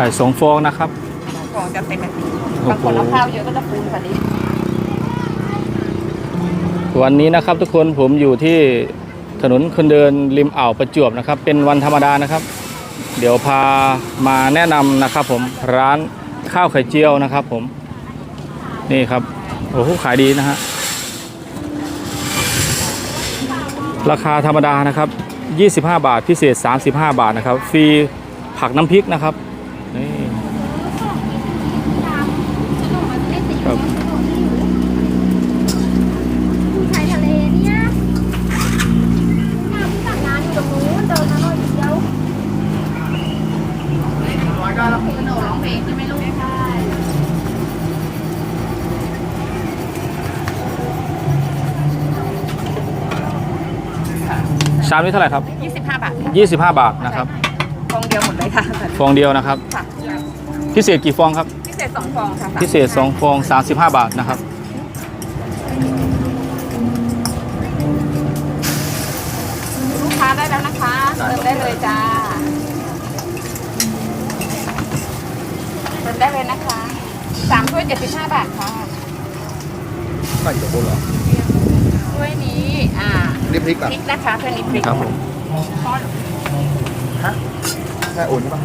ไข่สองฟองนะครับฟองจะเป็นแบบนี้โอ้โหบางคนเอาข้าวเยอะก็จะปูนกว่านี้วันนี้นะครับทุกคนผมอยู่ที่ถนนคนเดินริมอ่าวประจวบนะครับ เป็นวันธรรมดานะครับ เดี๋ยวพามาแนะนำนะครับ ผมร้านข้าวไข่เจียวนะครับ ผมนี่ครับโอ้โหขายดีนะฮะราคาธรรมดานะครับ 25 บาทพิเศษ 35 บาทนะครับฟรีผักน้ำพริกนะครับ นี่ครับผู้ชายทะเลเนี่ยน้ำสั่งงานอยู่ตรงนู้นเดินมาหน่อยเดียวขนมร้องเพลงใช่ไหมลูกใช่ชามนี้เท่าไหร่ครับยี่สิบห้าบาทค่ะ25 บาทนะครับฟองเดี ยวหมดเลยค่ะฟองเดียวนะครับ ค่ะพิเศษกี่ฟองครับ พิเศษสองฟองค่ะพิเศษ2ฟอง 35 บาทนะครับ ลูกค้าได้แล้วนะคะเติมได้เลยจ้าเติมได้เลยนะคะสามถ้วยเจ็ดสิบห้าบาทค่ะไข่กับโบเหรอถ้วยนี้อ่านี่พริกพอะริกนะคะถ้วยนี้พริกครับผม ฮะ แค่โอนใช่ะ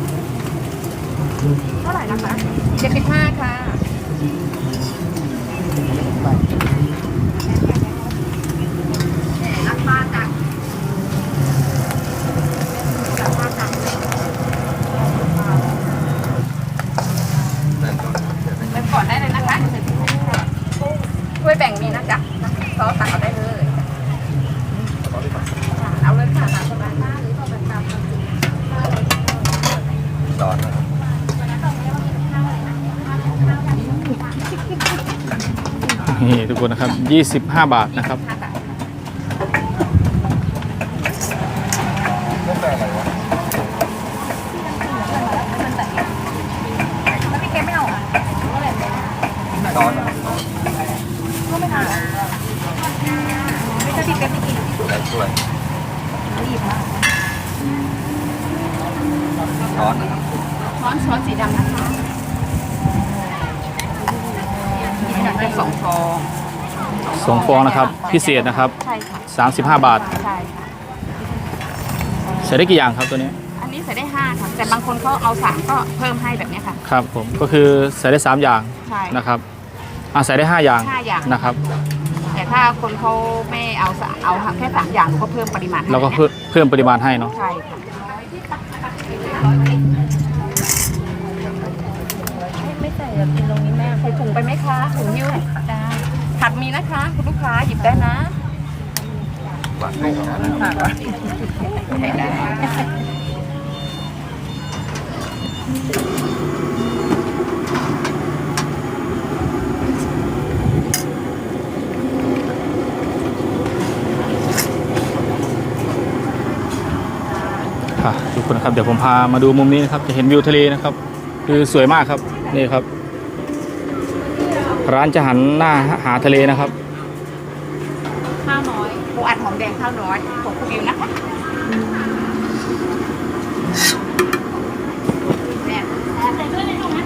เท่าไหร่นะคะเจ็ดสิบห้าค่ะราคาจากราคาจาก แต่ก่อนเดี๋ยว เริ่มก่อนได้เลยนะคะช่วยแบ่งมีนะจ๊ะซอสตักเอาได้เลย เอาเลยค่ะตามสบายมากหรือต่อไปตาม สอนนะครับ นี่ทุกคนนะครับ 25 บาทนะครับห้าบาทไม่แปลอะไรวะแล้วพี่เกมไม่เอาอะสอนอะก็ไม่เอาไม่ใช่พี่เกมไม่กินแต่ช่วยรีบมากสอนนะครับช้อนช้อนสีดำนะคะ นี่เป็นสองฟอง2ฟองนะครับ พิเศษนะครับ ใช่ค่ะ35 บาท ใช่ค่ะ ใส่ได้กี่อย่างครับตัวนี้ อันนี้ใส่ได้ห้าค่ะ แต่บางคนเขาเอาสามก็เพิ่มให้แบบเนี้ยค่ะ ครับผม ก็คือใส่ได้ 3 อย่างใช่ นะครับอะใส่ได้ 5 อย่างห้าอย่าง นะครับ แต่ถ้าคนเขาไม่เอาสามเอาแค่สามอย่างก็เพิ่มปริมาณให้เราก็เพิ่มเพิ่มปริมาณให้เนาะ ใช่ค่ะไม่ ใส่แบบกินตรงนี้แม่ใส่ถุงไปไหมคะถุงยิ้วได้ผัดมีนะคะ คุณลูกค้าหยิบได้นะหวานไม่เอานะผัดไม่ได้ค่ะทุกคนครับเดี๋ยวผมพามาดูมุมนี้นะครับจะเห็นวิวทะเลนะครับ คือสวยมากครับ นี่ครับ ร้านจะหันหน้าหาทะเลนะครับ ข้าวน้อยปูอัดหอมแดงข้าวน้อยของคุณบิวนะคะแม่ใส่ด้วยเลยลูกนะ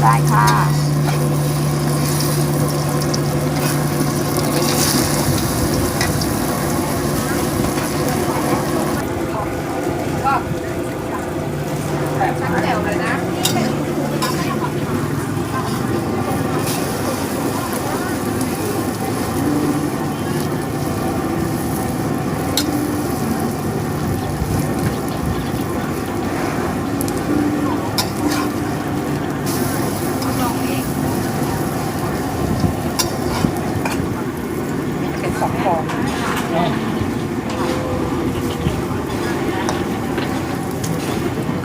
ได้ค่ะ ก็แบบชั้นเดี่ยวเลยนะ เป็นสองฟอง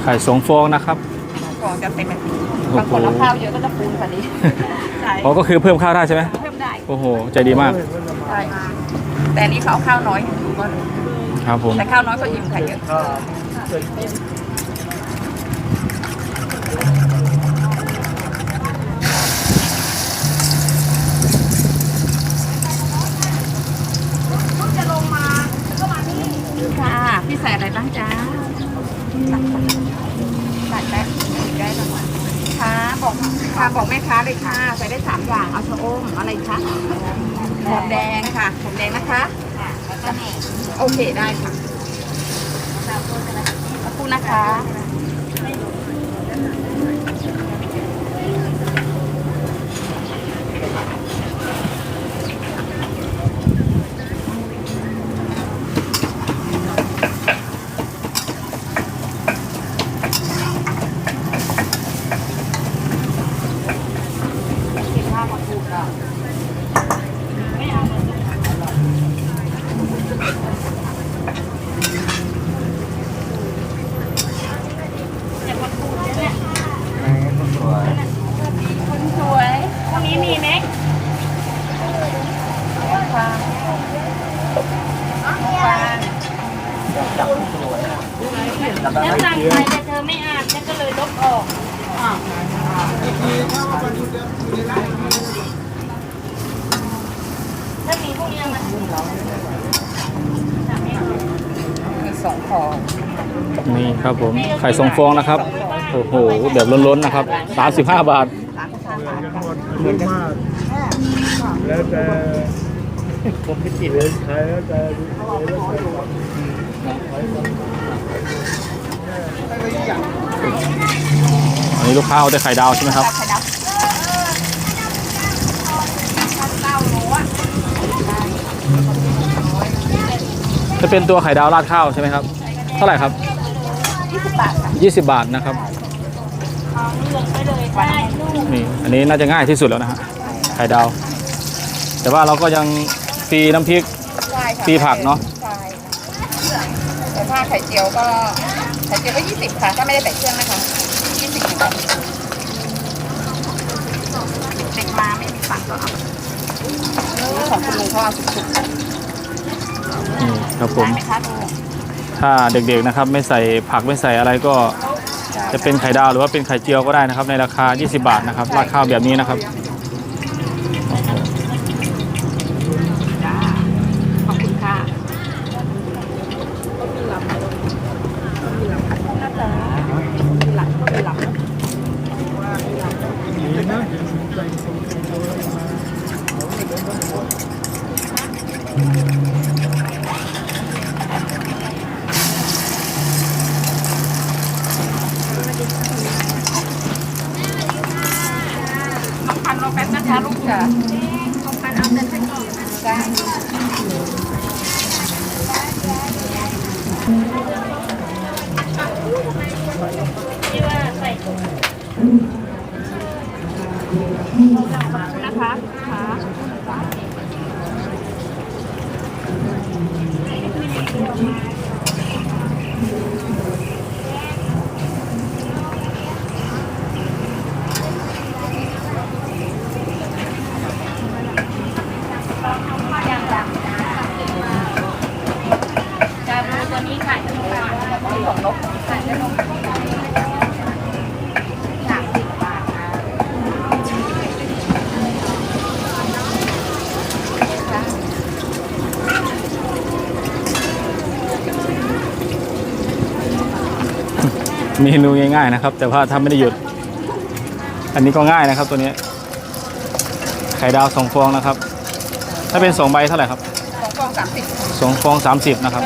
ไข่สองฟองนะครับฟองจะเป็นแบบนี้โอ้โหบางคนเอาข้าวเยอะก็จะปูนกว่านี้ใช่อ๋อก็คือเพิ่มข้าวได้ใช่ไหมเพิ่มได้โอ้โหใจดีมากใช่แต่อันนี้เขาเอาข้าวน้อยอยู่ก็ครับผมแต่ข้าวน้อยก็อิ่มไข่เยอะค่ะพี่ใส่อะไรบ้างจ้าใส่แป๊บได้แล้วค่ะ บอกค่ะบอกแม่ค้าเลยค่ะใส่ได้สามอย่างเอาชะอมอาอะไรคะหอมแดงค่ะหอมแดงนะคะโอเคได้ค่ะขอบคุณนะคะ สวย คนสวยตรงนี้มีไหมค่ะน้องฟาง จับสวยจับได้ แล้ว ไหม สั่งไปแต่เธอไม่อ่านฉันก็เลยลบออก ถ้ามีพวกนี้มันมีสองคอนี่ครับผมไข่ทรงฟองนะครับ โอ้โหแบบล้นๆนะครับ 35 บาทสามสิบห้าบาทเยอะมากแล้วแต่ผมไม่กินเลยใครแล้วแต่อั อันนี้ลูกค้าเอาแต่ไข่ดาวใช่ไหมครับ ไข่ดาวจะเป็นตัวไข่ดาวราดข้าวใช่ไหมครับ เท่าไหร่ครับยี่สิบบาทค่ะ20 บาทนะครับเอาเลือกไปเลยได้ลูกนี่ อันนี้น่าจะง่ายที่สุดแล้วนะฮะ ไข่ดาว แต่ว่าเราก็ยังฟรีน้ำพริก ใช่ค่ะฟรีผักเนอะ ใช่แต่ถ้าไข่เจียวก็ไข่เจียวก็ยี่สิบค่ะถ้าไม่ได้ใส่เครื่องนะคะ เด็กมาไม่มีสั่งก็เอาของคุณลุงเขาเอาสุกนี่ครับผๆได้มไหมคะลุงถ้าเด็กๆนะครับไม่ใส่ผักไม่ใส่อะไรก็จะเป็นไข่ดาวหรือว่าเป็นไข่เจียวก็ได้นะครับ ในราคา 20 บาทนะครับราดข้าวแบบนี้นะครับ จ้าขอบคุณค่ะหลังก็มีหลัง ดีนะ น้องพันรอแป๊บ นะคะลูกจ้ะน้องพันเอาแต่ไส้กรอกนะจ้านะคะค่ะจาบูตัวนี้ขายทั้งหมดของนกขายได้นกสามสิบบาทนะ เมนูง่ายๆนะครับ แต่ว่าถ้าไม่ได้หยุด อันนี้ก็ง่ายนะครับตัวนี้ไข่ดาวสองฟองนะครับ ถ้าเป็นสองใบเท่าไหร่ครับสองฟองสามสิบสองฟองสามสิบนะครับ